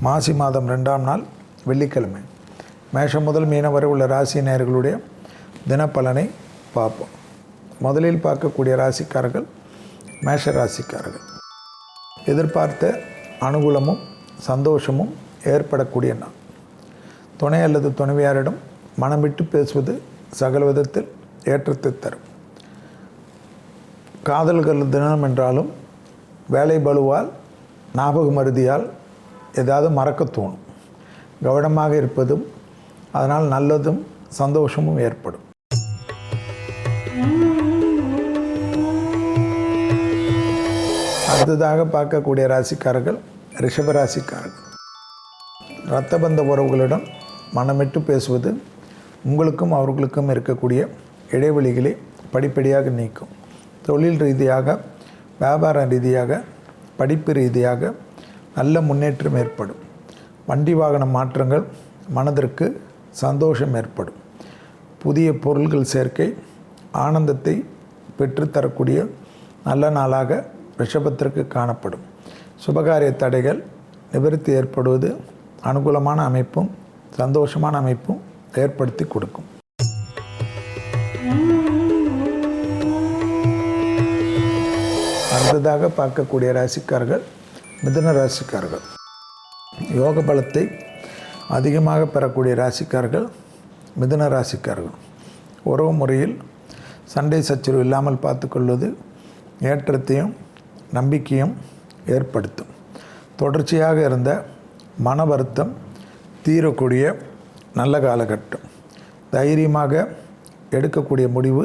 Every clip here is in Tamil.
மாசி மாதம் ரெண்டாம் நாள் வெள்ளிக்கிழமை. மேஷம் முதல் மீனம் வரை உள்ள ராசி நேர்களுடைய தினப்பலனை பார்ப்போம். முதலில் பார்க்கக்கூடிய ராசிக்காரர்கள் மேஷ ராசிக்காரர்கள். எதிர்பார்த்த அனுகூலமும் சந்தோஷமும் ஏற்படக்கூடிய நாள். துணை அல்லது துணைவியாரிடம் மனம் விட்டு பேசுவது சகல விதத்தில் ஏற்றத்தை தரும். காதல்கள் தினம் என்றாலும் வேலை பலுவால் ஞாபக மருதியால் ஏதாவது மறக்க தோணும். கவனமாக இருப்பதும் அதனால் நல்லதும் சந்தோஷமும் ஏற்படும். அடுத்ததாக பார்க்கக்கூடிய ராசிக்காரர்கள் ரிஷப ராசிக்காரர்கள். இரத்தபந்த உறவுகளிடம் மனமிட்டு பேசுவது உங்களுக்கும் அவர்களுக்கும் இருக்கக்கூடிய இடைவெளிகளை படிப்படியாக நீக்கும். தொழில் ரீதியாக வியாபார ரீதியாக படிப்பு ரீதியாக நல்ல முன்னேற்றம் ஏற்படும். வண்டி வாகன மாற்றங்கள் மனதிற்கு சந்தோஷம் ஏற்படும். புதிய பொருள்கள் சேர்க்கை ஆனந்தத்தை பெற்றுத்தரக்கூடிய நல்ல நாளாக ரிஷபத்திற்கு காணப்படும். சுபகாரிய தடைகள் நிவர்த்தி ஏற்படுவது அனுகூலமான அமைப்பும் சந்தோஷமான அமைப்பும் ஏற்படுத்தி கொடுக்கும். அடுத்ததாக பார்க்கக்கூடிய ராசிக்கார்கள் மிதுன ராசிக்காரர்கள். யோக பலத்தை அதிகமாக பெறக்கூடிய ராசிக்காரர்கள் மிதுன ராசிக்காரர்கள். உறவு முறையில் சண்டை சச்சரவு இல்லாமல் பார்த்துக்கொள்வது ஏற்றத்தையும் நம்பிக்கையும் ஏற்படுத்தும். தொடர்ச்சியாக இருந்த மன வருத்தம் தீரக்கூடிய நல்ல காலகட்டம். தைரியமாக எடுக்கக்கூடிய முடிவு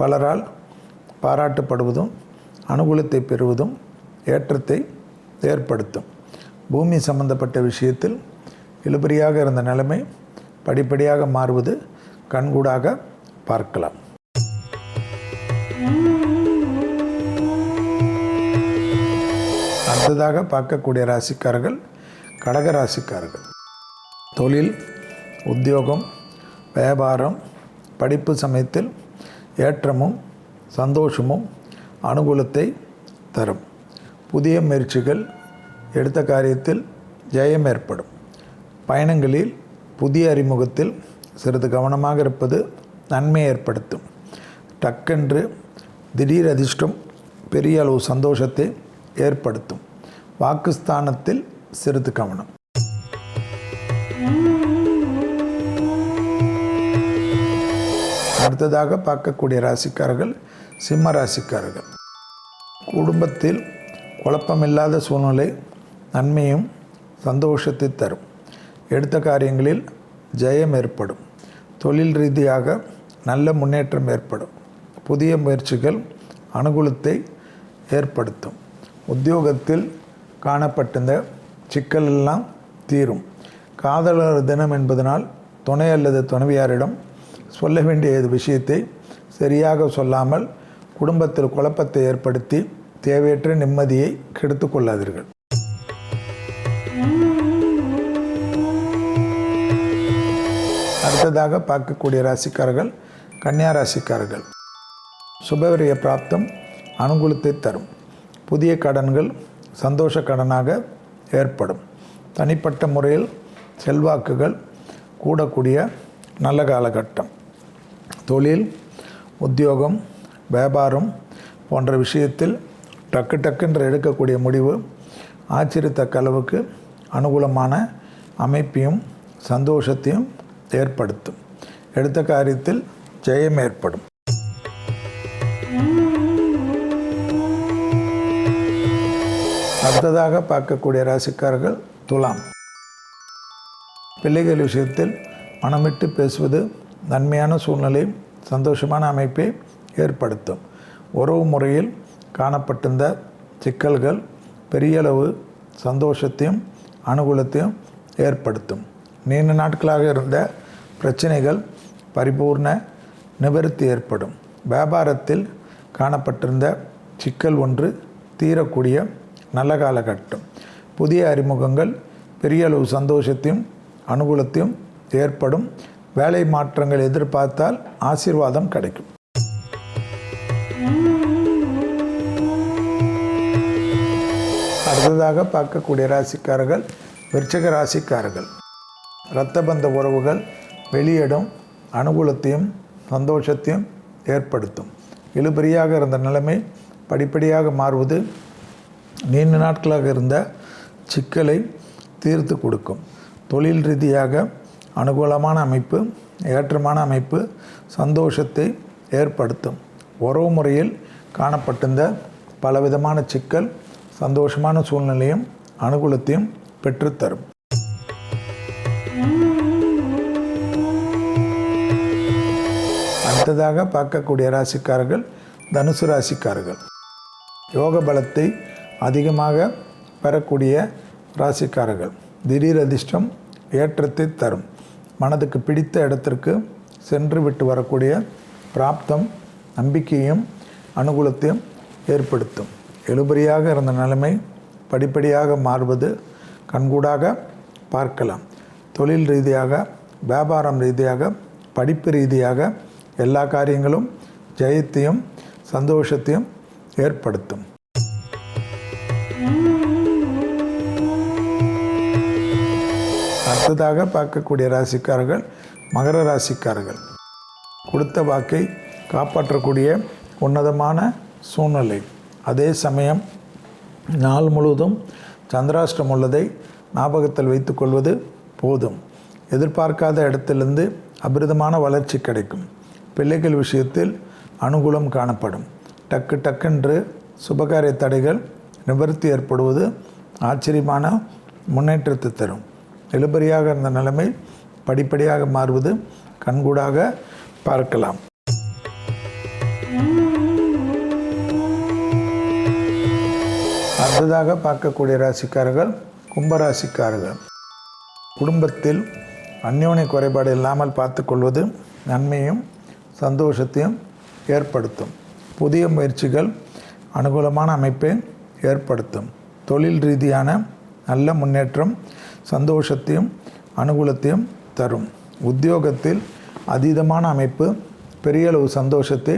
பலரால் பாராட்டப்படுவதும் அனுகூலத்தை பெறுவதும் ஏற்றத்தை ஏற்படுத்தும். பூமி சம்பந்தப்பட்ட விஷயத்தில் இழுபறியாக இருந்த நிலைமை படிப்படியாக மாறுவது கண்கூடாக பார்க்கலாம். அடுத்ததாக பார்க்கக்கூடிய ராசிக்காரர்கள் கடக ராசிக்காரர்கள். தொழில் உத்தியோகம் வியாபாரம் படிப்பு சமயத்தில் ஏற்றமும் சந்தோஷமும் அனுகூலத்தை தரும். புதிய முயற்சிகள் எடுத்த காரியத்தில் ஜெயம் ஏற்படும். பயணங்களில் புதிய அறிமுகத்தில் சிறிது கவனமாக இருப்பது நன்மை ஏற்படுத்தும். டக்கென்று திடீர் அதிர்ஷ்டம் பெரிய அளவு சந்தோஷத்தை ஏற்படுத்தும். வாக்குஸ்தானத்தில் சிறிது கவனம். அடுத்ததாக பார்க்கக்கூடிய ராசிக்காரர்கள் சிம்ம ராசிக்காரர்கள். குடும்பத்தில் குழப்பமில்லாத சூழ்நிலை நன்மையும் சந்தோஷத்தை தரும். எடுத்த காரியங்களில் ஜெயம் ஏற்படும். தொழில் ரீதியாக நல்ல முன்னேற்றம் ஏற்படும். புதிய முயற்சிகள் அனுகூலத்தை ஏற்படுத்தும். உத்தியோகத்தில் காணப்பட்டிருந்த சிக்கல் எல்லாம் தீரும். காதலர் தினம் என்பதனால் துணை அல்லது துணைவியாரிடம் சொல்ல வேண்டிய விஷயத்தை சரியாக சொல்லாமல் குடும்பத்தில் குழப்பத்தை ஏற்படுத்தி தேவையற்ற நிம்மதியை கெடுத்து கொள்ளாதீர்கள். அடுத்ததாக பார்க்கக்கூடிய ராசிக்காரர்கள் கன்னியா ராசிக்காரர்கள். சுபவிரிய பிராப்தம் அனுகூலத்தை தரும். புதிய கடன்கள் சந்தோஷ கடனாக ஏற்படும். தனிப்பட்ட முறையில் செல்வாக்குகள் கூடக்கூடிய நல்ல காலகட்டம். தொழில் உத்தியோகம் வியாபாரம் போன்ற விஷயத்தில் டக்கு டக்குன்ற எடுக்கக்கூடிய முடிவு ஆச்சரியத்தக்க அளவுக்கு அனுகூலமான அமைப்பையும் சந்தோஷத்தையும் ஏற்படுத்தும். எடுத்த காரியத்தில் ஜெயம் ஏற்படும். அடுத்ததாக பார்க்கக்கூடிய ராசிக்காரர்கள் துலாம். பிள்ளைகள் விஷயத்தில் மனமிட்டு பேசுவது நன்மையான சூழ்நிலை சந்தோஷமான அமைப்பை ஏற்படுத்தும். உறவு முறையில் காணப்பட்டிருந்த சிக்கல்கள் பெரியளவு சந்தோஷத்தையும் அனுகூலத்தையும் ஏற்படுத்தும். நீண்ட நாட்களாக இருந்த பிரச்சனைகள் பரிபூர்ண நிவர்த்தி ஏற்படும். வியாபாரத்தில் காணப்பட்டிருந்த சிக்கல் ஒன்று தீரக்கூடிய நல்ல காலகட்டம். புதிய அறிமுகங்கள் பெரியளவு சந்தோஷத்தையும் அனுகூலத்தையும் ஏற்படும். வேலை மாற்றங்கள் எதிர்பார்த்தால் ஆசீர்வாதம் கிடைக்கும். அடுத்ததாக பார்க்கக்கூடிய ராசிக்காரர்கள் விருச்சக ராசிக்காரர்கள். இரத்த பந்த உறவுகள் வெளியிடும் அனுகூலத்தையும் சந்தோஷத்தையும் ஏற்படுத்தும். இழுபறியாக இருந்த நிலைமை படிப்படியாக மாறுவது நீண்ட நாட்களாக இருந்த சிக்கலை தீர்த்து கொடுக்கும். தொழில் ரீதியாக அனுகூலமான அமைப்பு ஏற்றமான அமைப்பு சந்தோஷத்தை ஏற்படுத்தும். உறவு முறையில் காணப்பட்டிருந்த பலவிதமான சிக்கல் சந்தோஷமான சூழ்நிலையும் அனுகூலத்தையும் பெற்றுத்தரும். அடுத்ததாக பார்க்கக்கூடிய ராசிக்காரர்கள் தனுசு ராசிக்காரர்கள். யோக பலத்தை அதிகமாக பெறக்கூடிய ராசிக்காரர்கள். திடீர் அதிர்ஷ்டம் ஏற்றத்தை தரும். மனதுக்கு பிடித்த இடத்திற்கு சென்று விட்டு வரக்கூடிய பிராப்தம் நம்பிக்கையும் அனுகூலத்தையும் ஏற்படுத்தும். எழுபறியாக இருந்த நிலைமை படிப்படியாக மாறுவது கண்கூடாக பார்க்கலாம். தொழில் ரீதியாக வியாபாரம் ரீதியாக படிப்பு ரீதியாக எல்லா காரியங்களும் ஜெயத்தையும் சந்தோஷத்தையும் ஏற்படுத்தும். அடுத்ததாக பார்க்கக்கூடிய ராசிக்காரர்கள் மகர ராசிக்காரர்கள். கொடுத்த வாக்கை காப்பாற்றக்கூடிய உன்னதமான சூழ்நிலை. அதே சமயம் நாள் முழுவதும் சந்திராஷ்டம் உள்ளதை ஞாபகத்தில் வைத்துக்கொள்வது போதும். எதிர்பார்க்காத இடத்திலிருந்து அபிரிதமான வளர்ச்சி கிடைக்கும். பிள்ளைகள் விஷயத்தில் அனுகூலம் காணப்படும். டக்கு டக்கென்று சுபகாரிய தடைகள் நிவர்த்தி ஏற்படுவது ஆச்சரியமான முன்னேற்றத்தை தரும். இழுபறியாக இருந்த நிலைமை படிப்படியாக மாறுவது கண்கூடாக பார்க்கலாம். அடுத்ததாக பார்க்கக்கூடிய ராசிக்காரர்கள் கும்பராசிக்காரர்கள். குடும்பத்தில் அந்யோன்ய குறைபாடு இல்லாமல் பார்த்துக்கொள்வது நன்மையும் சந்தோஷத்தையும் ஏற்படுத்தும். புதிய முயற்சிகள் அனுகூலமான அமைப்பை ஏற்படுத்தும். தொழில் ரீதியான நல்ல முன்னேற்றம் சந்தோஷத்தையும் அனுகூலத்தையும் தரும். உத்தியோகத்தில் அதீதமான அமைப்பு பெரிய அளவு சந்தோஷத்தை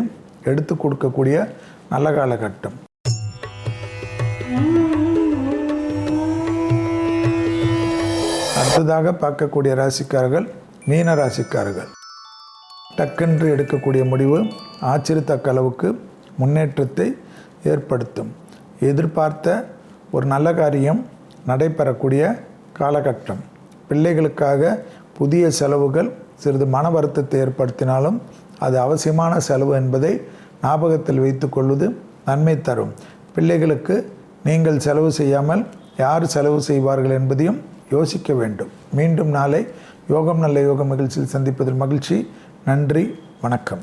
எடுத்து கொடுக்கக்கூடிய நல்ல காலகட்டம். அடுத்ததாக பார்க்கக்கூடிய ராசிக்காரர்கள் மீன ராசிக்காரர்கள். டக்கென்று எடுக்கக்கூடிய முடிவு ஆச்சரியத்தக்க அளவுக்கு முன்னேற்றத்தை ஏற்படுத்தும். எதிர்பார்த்த ஒரு நல்ல காரியம் நடைபெறக்கூடிய காலகட்டம். பிள்ளைகளுக்காக புதிய செலவுகள் சிறிது மன வருத்தத்தை ஏற்படுத்தினாலும் அது அவசியமான செலவு என்பதை ஞாபகத்தில் வைத்துக்கொள்வது நன்மை தரும். பிள்ளைகளுக்கு நீங்கள் செலவு செய்யாமல் யார் செலவு செய்வார்கள் என்பதையும் யோசிக்க வேண்டும். மீண்டும் நாளை யோகம் நல்ல யோகம் நிகழ்ச்சியில் சந்திப்பதில் மகிழ்ச்சி. நன்றி. வணக்கம்.